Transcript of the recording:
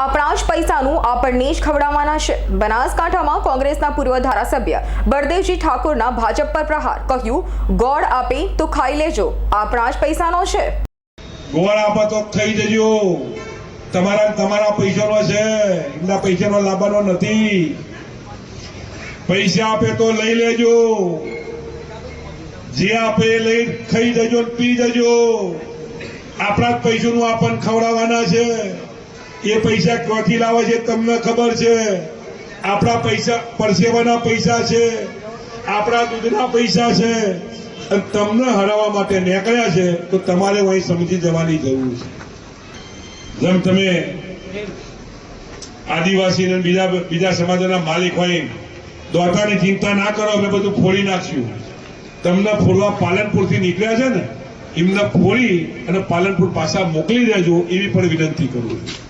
આપણા જ પૈસાનું આપણને જ ખવડાવવાના છે. બનાસકાંઠામાં કોંગ્રેસના પૂર્વ ધારાસભ્ય બળદેવજી ઠાકોરના ભાજપ પર પ્રહાર. કહ્યું, ગોળ આપે તો ખાઈ લેજો. આપણા જ પૈસાનો છે. ગોળ આપો તો ખાઈ જજો તમારા તમારા પૈસાનો છે. એમના પૈસાનો લાવવાનો નથી. પૈસા આપે તો લઈ લેજો. જે આપે લઈ ખાઈ જજો પી જજો આપણા જ પૈસાનું આપણને ખવડાવવાના છે. એ પૈસા ક્યાંથી લાવે છે તમને ખબર છે? આપણા પૈસા, પરસેવાના પૈસા છે. આપણા દૂધના પૈસા છે. અને તમને હરાવવા માટે નીકળ્યા છે, તો તમારે અહીં સમજી જવાની જરૂર છે. જેમ તમે આદિવાસી અને બીજા બીજા સમાજના માલિક હોય, દોતાની ચિંતા ના કરો, અમે બધું ફોડી નાખ્યું. તમને ફોડવા પાલનપુરથી નીકળ્યા છે ને, એમને ફોડી અને પાલનપુર પાછા મોકલી દેજો એવી પણ વિનંતી કરું છું.